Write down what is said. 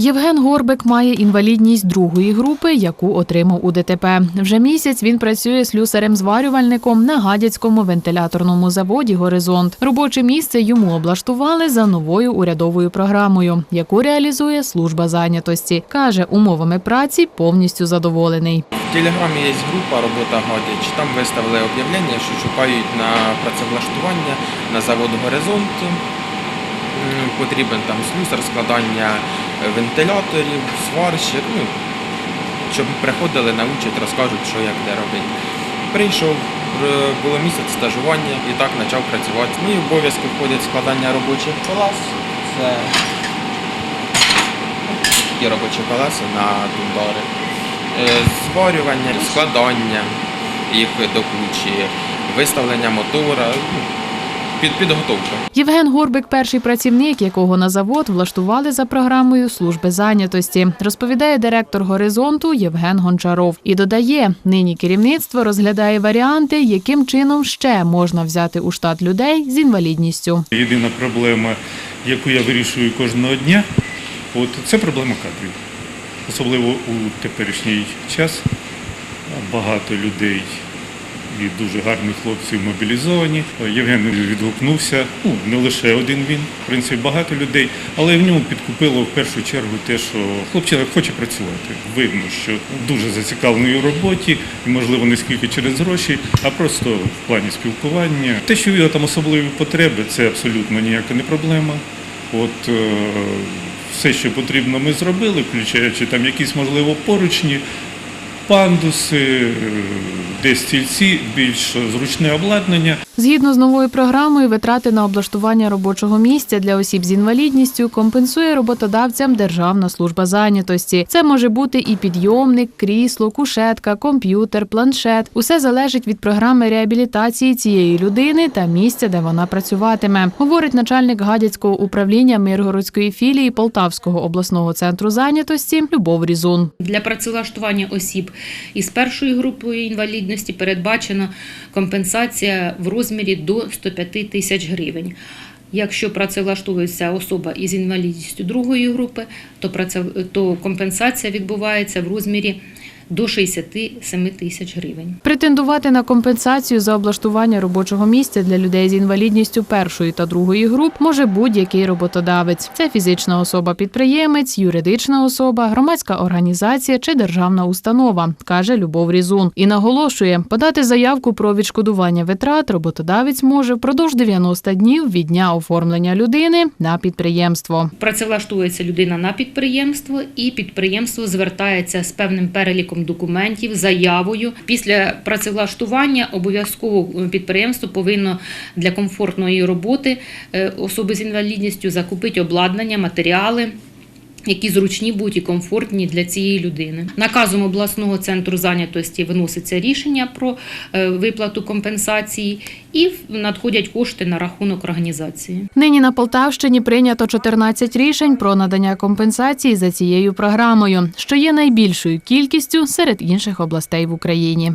Євген Горбик має інвалідність другої групи, яку отримав у ДТП. Вже місяць він працює слюсарем-зварювальником на гадяцькому вентиляторному заводі Горизонт. Робоче місце йому облаштували за новою урядовою програмою, яку реалізує служба зайнятості. каже, умовами праці повністю задоволений. В Телеграмі є група робота Гадяч. Там виставили об'явлення, що шукають на працевлаштування на завод Горизонт. Потрібен там слюсар, складання е, вентиляторів, сварщик. Ну, щоб приходили, научать, розкажуть, що як де робити. Прийшов, було місяць стажування і так почав працювати. Мої обов'язки входять складання робочих колес. Це такі робочі колеса на тундари. Е, Зварювання, складання їх до кучі, виставлення мотора, ну, під, підготовка. Євген Горбик перший працівник, якого на завод влаштували за програмою служби зайнятості, розповідає директор горизонту Євген Гончаров. І додає, нині керівництво розглядає варіанти, яким чином ще можна взяти у штат людей з інвалідністю. Єдина проблема, яку я вирішую кожного дня, от це проблема кадрів. Особливо у теперішній час багато людей і дуже гарних хлопців мобілізовані. Євген відгукнувся, ну не лише один він, в принципі, багато людей, але в ньому підкупило в першу чергу те, що хлопчина хоче працювати. Видно, що дуже зацікавлений у роботі, і можливо не скільки через гроші, а просто в плані спілкування. Те, що в його там особливі потреби, це абсолютно ніяка не проблема. От е, все, що потрібно, ми зробили, включаючи там якісь можливо поручні, пандуси, е, десь стільці, більш зручне обладнання. Згідно з новою програмою, витрати на облаштування робочого місця для осіб з інвалідністю компенсує роботодавцям Державна служба зайнятості. Це може бути і підйомник, крісло, кушетка, комп'ютер, планшет. Усе залежить від програми реабілітації цієї людини та місця, де вона працюватиме, говорить начальник гадяцького управління Миргородської філії Полтавського обласного центру зайнятості Любов Різун. Для працевлаштування осіб із першою групою інвалідності передбачена компенсація в розмірі до 105 тисяч гривень. Якщо працевлаштовується особа із інвалідністю другої групи, то компенсація відбувається в розмірі до 67 тисяч гривень. Претендувати на компенсацію за облаштування робочого місця для людей з інвалідністю першої та другої груп може будь-який роботодавець. Це фізична особа-підприємець, юридична особа, громадська організація чи державна установа, каже Любов Різун. І наголошує, подати заявку про відшкодування витрат роботодавець може впродовж 90 днів від дня оформлення людини на підприємство. Працевлаштовується людина на підприємство, і підприємство звертається з певним переліком документів, заявою. Після працевлаштування обов'язково е, підприємство повинно для комфортної роботи е, особи з інвалідністю закупити обладнання, матеріали. Які зручні будуть і комфортні для цієї людини. Наказом обласного центру зайнятості виноситься рішення про е, виплату компенсації і надходять кошти на рахунок організації. Нині на Полтавщині прийнято 14 рішень про надання компенсації за цією програмою, що є найбільшою кількістю серед інших областей в Україні.